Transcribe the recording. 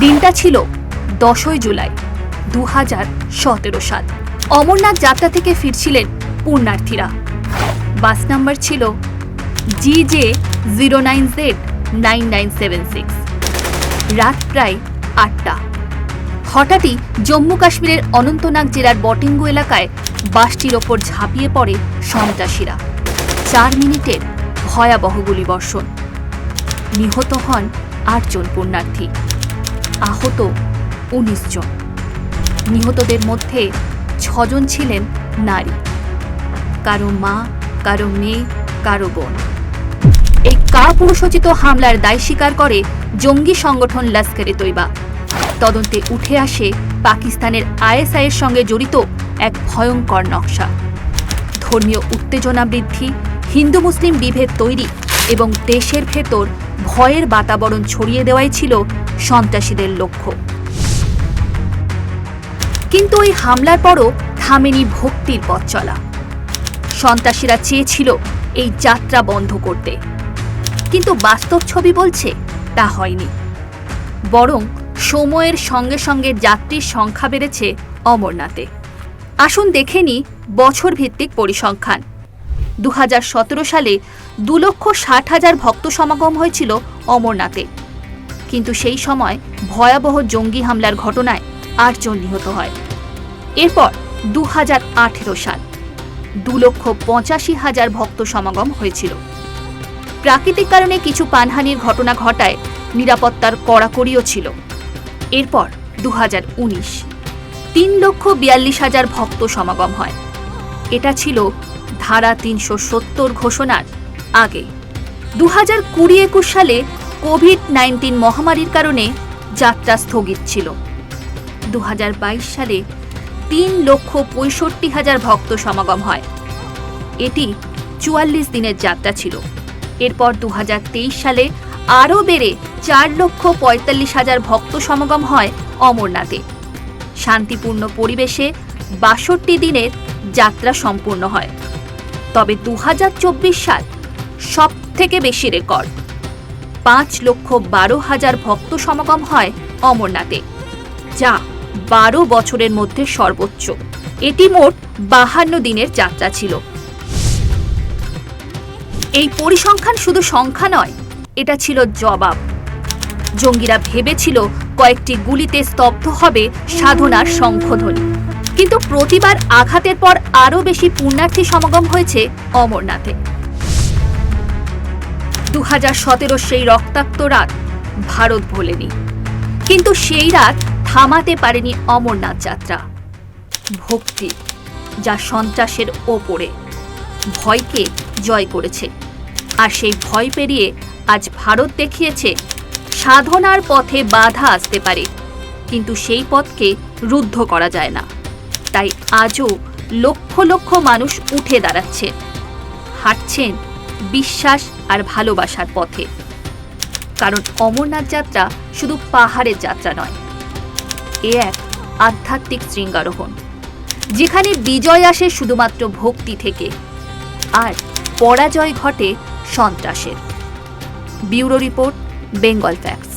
দিনটা ছিল দশই জুলাই দু হাজার সতেরো সাল। অমরনাথ যাত্রা থেকে ফিরছিলেন পুণ্যার্থীরা। বাস নাম্বার ছিল G J zero nine Z nine nine seven six. রাত প্রায় আটটা। হঠাৎই জম্মু কাশ্মীরের অনন্তনাগ জেলার বটিঙ্গু এলাকায় বাসটির ওপর ঝাঁপিয়ে পড়ে সন্ত্রাসীরা। চার মিনিটের ভয়াবহ গুলিবর্ষণ। নিহত হন আটজন পুণ্যার্থী। আহত উনিশ জন। নিহতদের মধ্যে ছজন ছিলেন নারী। কারও মা, কারও মেয়ে, কারও বোন। এই কাপুরুষোচিত হামলার দায় স্বীকার করে জঙ্গি সংগঠন লস্করে তৈবা। তদন্তে উঠে আসে পাকিস্তানের আইএসআইয়ের সঙ্গে জড়িত এক ভয়ঙ্কর নকশা। ধর্মীয় উত্তেজনা বৃদ্ধি হিন্দু মুসলিম বিভেদ তৈরি এবং দেশের ভেতর ভয়ের বাতাবরণ ছড়িয়ে দেওয়াই ছিল সন্ত্রাসীদের লক্ষ্য। কিন্তু ওই হামলার পরও থামেনি ভক্তির পথ চলা। সন্ত্রাসীরা চেয়েছিল এই যাত্রা বন্ধ করতে। কিন্তু বাস্তব ছবি বলছে তা হয়নি। বরং সময়ের সঙ্গে সঙ্গে যাত্রীর সংখ্যা বেড়েছে অমরনাথে। আসুন দেখে নি বছর ভিত্তিক পরিসংখ্যান। দু হাজার সতেরো সালে দু লক্ষ ষাট হাজার ভক্ত সমাগম হয়েছিল অমরনাথে। কিন্তু সেই সময় ভয়াবহ জঙ্গি হামলার ঘটনায় আটজন নিহত হয়। এরপর দু হাজার আঠেরো সাল দু লক্ষ পঁচাশি হাজার ভক্ত সমাগম হয়েছিল। প্রাকৃতিক কারণে কিছু পানহানির ঘটনা ঘটায় নিরাপত্তার কড়াকড়িও ছিল। এরপর দু হাজার উনিশ তিন লক্ষ বিয়াল্লিশ হাজার ভক্ত সমাগম হয়। এটা ছিল ধারা তিনশো সত্তর ঘোষণার আগে। দু হাজার কুড়ি একুশ সালে কোভিড নাইন্টিন মহামারীর কারণে যাত্রা স্থগিত ছিল। দু হাজার বাইশ সালে তিন লক্ষ পঁয়ষট্টি হাজার ভক্ত সমাগম হয়। এটি চুয়াল্লিশ দিনের যাত্রা ছিল। এরপর দু হাজার তেইশ সালে আরও বেড়ে চার লক্ষ পঁয়তাল্লিশ হাজার ভক্ত সমাগম হয় অমরনাথে। শান্তিপূর্ণ পরিবেশে বাষট্টি দিনের যাত্রা সম্পূর্ণ হয়। তবে দু হাজার চব্বিশ সাল সব থেকে বেশি রেকর্ড। পাঁচ লক্ষ বারো হাজার ভক্ত সমাগম হয় অমরনাথে, যা বারো বছরের মধ্যে সর্বোচ্চ। এটি মোট বাহান্ন দিনের যাত্রা ছিল। এই পরিসংখ্যান শুধু সংখ্যা নয়, এটা ছিল জবাব। জঙ্গিরা ভেবেছিল কয়েকটি গুলিতে স্তব্ধ হবে সাধনার শঙ্খধ্বনি কিন্তু প্রতিবার আঘাতের পর আরও বেশি পুণ্যার্থী সমাগম হয়েছে অমরনাথে। দু হাজার সতেরো সেই রক্তাক্ত রাত ভারত ভোলেনি। কিন্তু সেই রাত থামাতে পারেনি অমরনাথ যাত্রা। ভক্তি যা সন্ত্রাসের ওপরে। ভয়কে জয় করেছে। আর সেই ভয় পেরিয়ে আজ ভারত দেখিয়েছে, সাধনার পথে বাধা আসতে পারে। কিন্তু সেই পথকে রুদ্ধ করা যায় না। তাই আজও লক্ষ লক্ষ মানুষ উঠে দাঁড়াচ্ছে। হাঁটছেন বিশ্বাস আর ভালোবাসার পথে। কারণ অমরনাথ যাত্রা শুধু পাহাড়ের যাত্রা নয়। এ এক আধ্যাত্মিক শৃঙ্গারোহণ, যেখানে বিজয় আসে শুধুমাত্র ভক্তি থেকে আর পরাজয় ঘটে সন্ত্রাসের। Bureau report, Bengal facts.